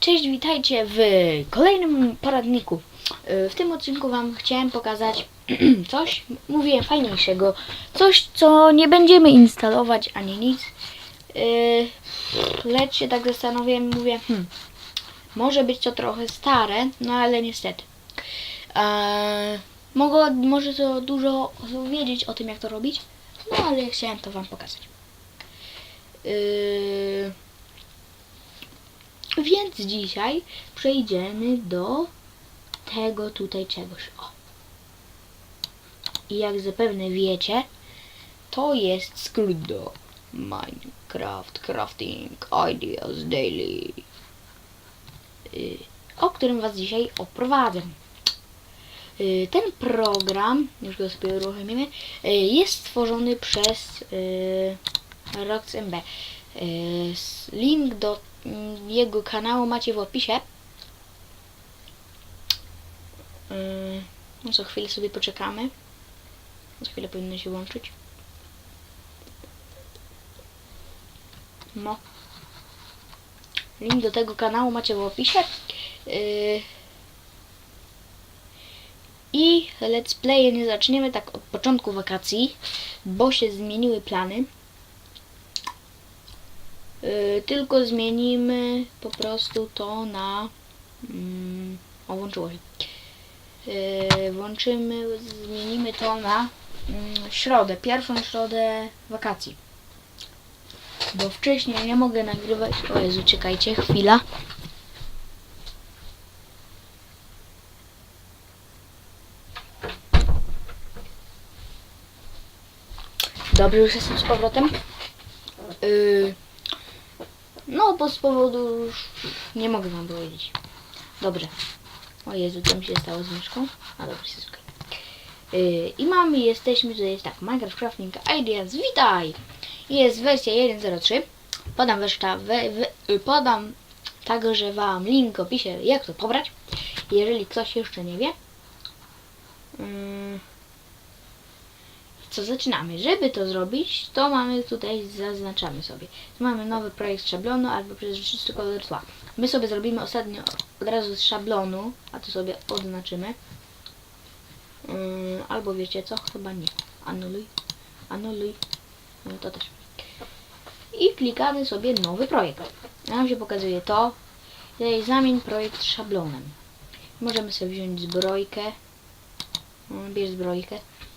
Cześć, witajcie w kolejnym poradniku. Yy, W tym odcinku Wam chciałem pokazać coś, mówię, fajniejszego. Coś, co nie będziemy instalować ani nic. Yy, Lecz się tak zastanowiłem, mówię, hmm, może być to trochę stare, no ale niestety. Eee, mogło, może to dużo wiedzieć o tym, jak to robić, no ale chciałem to Wam pokazać. Yy, więc dzisiaj przejdziemy do tego tutaj czegoś. O. I jak zapewne wiecie, to jest skrót do Minecraft Crafting Ideas Daily, y, o którym Was dzisiaj oprowadzę. Y, Ten program, już go sobie uruchomimy, y, jest stworzony przez RoxMB. Link do jego kanału macie w opisie. Y, No co chwilę sobie poczekamy. Za chwilę powinno się łączyć. No. Link do tego kanału macie w opisie. Y, I let's play nie zaczniemy tak od początku wakacji, bo się zmieniły plany. Y, tylko zmienimy po prostu to na. Mm, o, włączyło się. Y, włączymy, zmienimy to na mm, środę, pierwszą środę wakacji. Bo wcześniej nie mogę nagrywać. O Jezu, czekajcie, chwila. Dobrze, już jestem z powrotem. Yy, no, bo z powodu już nie mogę wam powiedzieć. Dobrze. O Jezu, co mi się stało z myszką? A dobrze, jest okej. Yy, I mamy, jesteśmy, to jest tak, Minecraft Crafting Ideas, witaj! Jest wersja 1.03. Podam jeszcze, we, we, y, podam także wam link w opisie, jak to pobrać. Jeżeli ktoś jeszcze nie wie. Yy, co zaczynamy. Żeby to zrobić, to mamy tutaj, zaznaczamy sobie. Mamy nowy projekt szablonu albo przezroczysty kolor tła. My sobie zrobimy ostatnio od razu z szablonu, a to sobie odznaczymy. Yy, albo wiecie co? Chyba nie. Anuluj. Anuluj. No to też. I klikamy sobie nowy projekt. Nam się pokazuje to. Tutaj zamień projekt szablonem. Możemy sobie wziąć zbrojkę. Yy, Bierz zbrojkę.